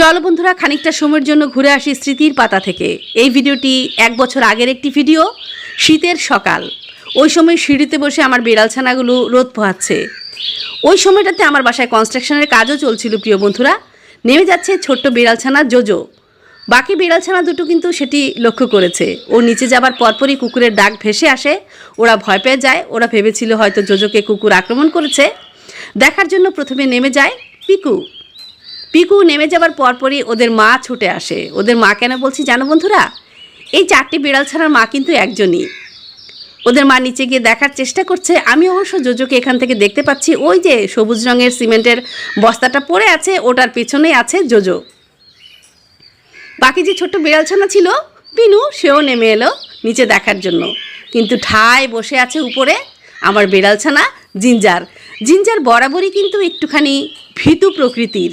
চলো বন্ধুরা, খানিকটা সময়ের জন্য ঘুরে আসি স্মৃতির পাতা থেকে। এই ভিডিওটি এক বছর আগের একটি ভিডিও, শীতের সকাল। ওই সময় সিঁড়িতে বসে আমার বিড়ালছানাগুলো রোদ পোহাচ্ছে। ওই সময়টাতে আমার বাসায় কনস্ট্রাকশনের কাজও চলছিল, প্রিয় বন্ধুরা। নেমে যাচ্ছে ছোট্ট বিড়ালছানা জোজো। বাকি বিড়ালছানা দুটো কিন্তু সেটি লক্ষ্য করেছে। ও নিচে যাবার পরপরই কুকুরের ডাক ভেসে আসে। ওরা ভয় পেয়ে যায়। ওরা ভেবেছিল হয়তো জোজোকে কুকুর আক্রমণ করেছে। দেখার জন্য প্রথমে নেমে যায় পিকু। পিকু নেমে যাবার পরপরই ওদের মা ছুটে আসে। ওদের মা কেন বলছি জানো বন্ধুরা? এই চারটি বিড়াল ছাড়ার মা কিন্তু একজনই। ওদের মা নিচে গিয়ে দেখার চেষ্টা করছে। আমি অবশ্য জোজোকে এখান থেকে দেখতে পাচ্ছি। ওই যে সবুজ রঙের সিমেন্টের বস্তাটা পড়ে আছে, ওটার পেছনেই আছে জোজো। বাকি যে ছোট্ট বিড়ালছানা ছিল, পিনু, সেও নেমে এলো নিচে দেখার জন্য। কিন্তু ঠায় বসে আছে উপরে আমার বিড়ালছানা জিঞ্জার। জিঞ্জার বরাবরই কিন্তু একটুখানি ভীতু প্রকৃতির।